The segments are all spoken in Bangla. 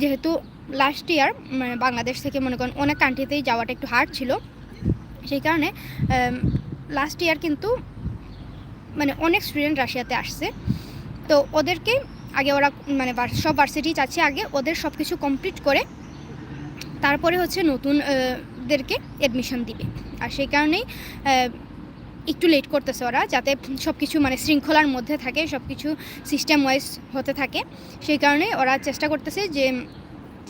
যেহেতু লাস্ট ইয়ার মানে বাংলাদেশ থেকে মনে করেন অনেক কান্ট্রিতেই যাওয়াটা একটু হার্ড ছিল। সেই কারণে লাস্ট ইয়ার কিন্তু মানে অনেক স্টুডেন্ট রাশিয়াতে আসছে। তো ওদেরকে আগে ওরা মানে সব ভার্সিটি চাচ্ছে আগে ওদের সব কিছু কমপ্লিট করে তারপরে হচ্ছে নতুন আহ, দেরকে অ্যাডমিশন দিবে। আর সেই কারণেই একটু লেট করতেছে ওরা, যাতে সব কিছু মানে শৃঙ্খলার মধ্যে থাকে সব কিছু সিস্টেম ওয়াইজ হতে থাকে। সেই কারণে ওরা চেষ্টা করতেছে যে,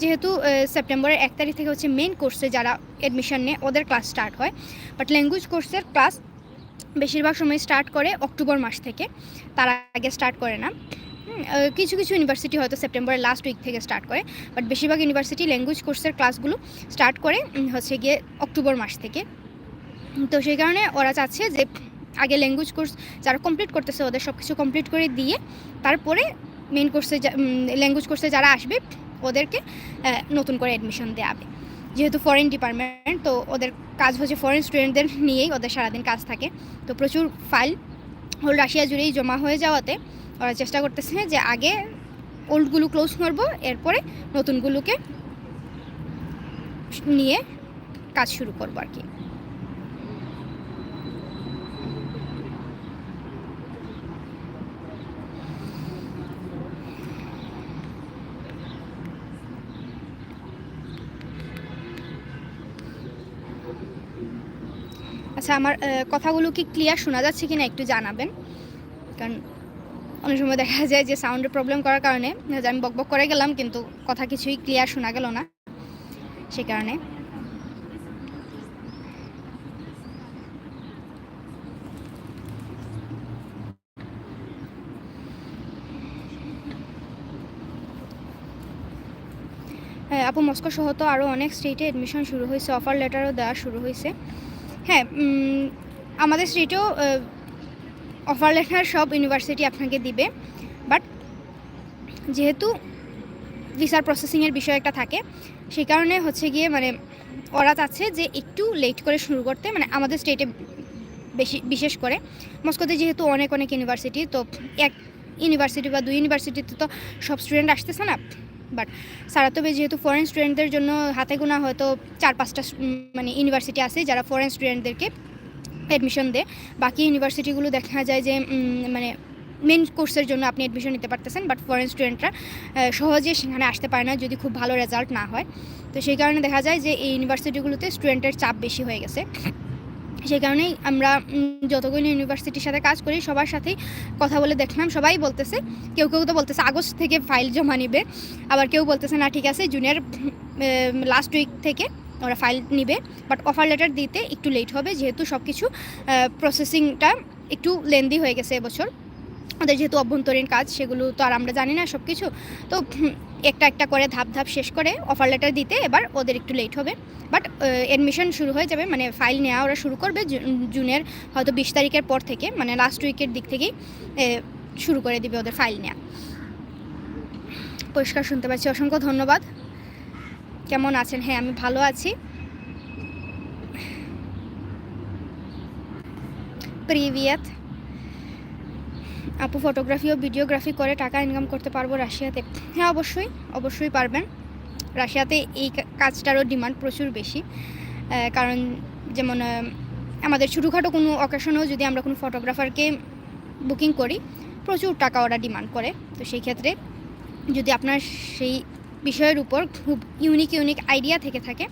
যেহেতু সেপ্টেম্বরের এক তারিখ থেকে হচ্ছে মেন কোর্সে যারা অ্যাডমিশন নেয়, ওদের ক্লাস স্টার্ট হয়। বাট ল্যাঙ্গুয়েজ কোর্সের ক্লাস বেশিরভাগ সময় স্টার্ট করে অক্টোবর মাস থেকে, তার আগে স্টার্ট করে না। কিছু কিছু ইউনিভার্সিটি হয়তো সেপ্টেম্বরের লাস্ট উইক থেকে স্টার্ট করে বাট বেশিরভাগ ইউনিভার্সিটি ল্যাঙ্গুয়েজ কোর্সের ক্লাসগুলো স্টার্ট করে হচ্ছে গিয়ে অক্টোবর মাস থেকে। তো সেই কারণে ওরা চাচ্ছে যে আগে ল্যাঙ্গুয়েজ কোর্স যারা কমপ্লিট করতেছে ওদের সব কিছু কমপ্লিট করে দিয়ে তারপরে মেন কোর্সে ল্যাঙ্গুয়েজ কোর্সে যারা আসবে, ওদেরকে নতুন করে অ্যাডমিশন দেওয়া হবে। যেহেতু ফরেন ডিপার্টমেন্ট তো ওদের কাজ হচ্ছে ফরেন স্টুডেন্টদের নিয়েই ওদের সারাদিন কাজ থাকে। তো প্রচুর ফাইল হোল রাশিয়া জুড়েই জমা হয়ে যাওয়াতে ওরা চেষ্টা করতেছে যে আগে ওল্ডগুলো ক্লোজ করব, এরপরে নতুনগুলোকে নিয়ে কাজ শুরু করব আর কি। আচ্ছা আমার কথাগুলো কি ক্লিয়ার শোনা যাচ্ছে কিনা একটু জানাবেন? কারণ অনেক সময় দেখা যায় যে সাউন্ডের প্রবলেম করার কারণে আমি বকবক করে গেলাম, কিন্তু কথা কিছুই ক্লিয়ার শোনা গেল না, সে কারণে। আপু মস্কো সহ তো আরও অনেক স্টেটে অ্যাডমিশন শুরু হয়েছে অফার লেটারও দেওয়া শুরু হয়েছে। হ্যাঁ আমাদের স্টেটেও অফার লেটার সব ইউনিভার্সিটি আপনাকে দিবে। বাট যেহেতু ভিসার প্রসেসিংয়ের বিষয় একটা থাকে, সেই কারণে হচ্ছে গিয়ে মানে ওরা চাচ্ছে যে একটু লেট করে শুরু করতে মানে আমাদের স্টেটে বেশি, বিশেষ করে। মস্কোতে যেহেতু অনেক অনেক ইউনিভার্সিটি তো এক ইউনিভার্সিটি বা দুই ইউনিভার্সিটিতে তো সব স্টুডেন্ট আসতেছে না বাট সারাতবে যেহেতু ফরেন স্টুডেন্টদের জন্য হাতে গোনা হয়তো চার পাঁচটা মানে ইউনিভার্সিটি আছে যারা ফরেন স্টুডেন্টদেরকে অ্যাডমিশন দেয়। বাকি ইউনিভার্সিটিগুলো দেখা যায় যে মানে মেন কোর্সের জন্য আপনি অ্যাডমিশন নিতে পারতেছেন বাট ফরেন স্টুডেন্টরা সহজে সেখানে আসতে পারে না যদি খুব ভালো রেজাল্ট না হয়। তো সেই কারণে দেখা যায় যে এই ইউনিভার্সিটিগুলোতে স্টুডেন্টের চাপ বেশি হয়ে গেছে। সেই কারণেই আমরা যতগুলো ইউনিভার্সিটির সাথে কাজ করি, সবার সাথেই কথা বলে দেখলাম। সবাই বলতেছে, কেউ কেউ তো বলতেছে, আগস্ট থেকে ফাইল জমা নিবে। আবার কেউ বলতেছে, না, ঠিক আছে জুনিয়র লাস্ট উইক থেকে ওরা ফাইল নিবে। বাট অফার লেটার দিতে একটু লেট হবে, যেহেতু সব কিছু প্রসেসিংটা একটু লেন্দি হয়ে গেছে এবছর। ওদের যেহেতু অভ্যন্তরীণ কাজ, সেগুলো তো আর আমরা জানি না সব কিছু তো একটা একটা করে ধাপ ধাপ শেষ করে অফার লেটার দিতে এবার ওদের একটু লেট হবে। বাট অ্যাডমিশন শুরু হয়ে যাবে মানে ফাইল নেওয়া ওরা শুরু করবে জুনের হয়তো বিশ তারিখের পর থেকে মানে লাস্ট উইকের দিক থেকেই শুরু করে দিবে ওদের ফাইল নেওয়া পরিষ্কার শুনতে পাচ্ছি, অসংখ্য ধন্যবাদ। কেমন আছেন? হ্যাঁ আমি ভালো আছি। প্রিভিয়াত আপু ফটোগ্রাফি ও ভিডিওগ্রাফি করে টাকা ইনকাম করতে পারব রাশিয়াতে। হ্যাঁ অবশ্যই অবশ্যই পারবেন। রাশিয়াতে এই কাজটারও ডিমান্ড প্রচুর বেশি। কারণ যেমন আমাদের ছোটোখাটো কোনো অকেশনেও যদি আমরা কোনো ফটোগ্রাফারকে বুকিং করি, প্রচুর টাকা ওরা ডিমান্ড করে। তো সেই ক্ষেত্রে যদি আপনার সেই বিষয়ের উপর খুব ইউনিক ইউনিক আইডিয়া থেকে থাকে,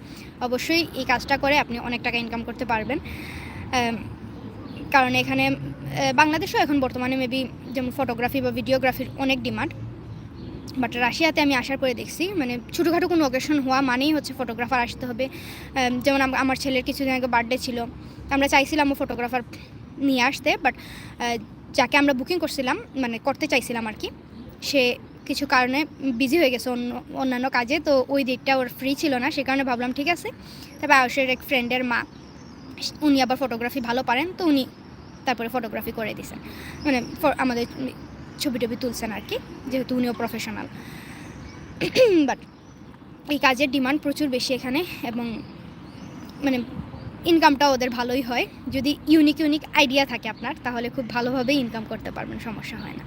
অবশ্যই এই কাজটা করে আপনি অনেক টাকা ইনকাম করতে পারবেন। কারণ এখানে বাংলাদেশেও এখন বর্তমানে মেবি যেমন ফটোগ্রাফি বা ভিডিওগ্রাফির অনেক ডিমান্ড বাট রাশিয়াতে আমি আসার পরে দেখছি মানে ছোটোখাটো কোনো অকেশন হওয়া মানেই হচ্ছে ফটোগ্রাফার আসতে হবে। যেমন আমার ছেলের কিছুদিন আগে বার্থডে ছিল, আমরা চাইছিলাম ও ফটোগ্রাফার নিয়ে আসতে বাট যাকে আমরা বুকিং করছিলাম মানে করতে চাইছিলাম আর কি, সে কিছু কারণে বিজি হয়ে গেছে অন্য, অন্যান্য কাজে, তো ওই দিকটা ওর ফ্রি ছিল না, সে কারণে ভাবলাম ঠিক আছে। তবে আয়ুষের এক ফ্রেন্ডের মা, উনি আবার ফটোগ্রাফি ভালো পারেন, তো উনি তারপরে ফটোগ্রাফি করে দিয়েছেন মানে আমাদের ছবি টবি তুলছেন আর কি, যেহেতু উনিও প্রফেশনাল বাট এই কাজের ডিমান্ড প্রচুর বেশি এখানে এবং মানে ইনকামটা ওদের ভালোই হয়। যদি ইউনিক ইউনিক আইডিয়া থাকে আপনার, তাহলে খুব ভালোভাবেই ইনকাম করতে পারবেন, সমস্যা হয় না।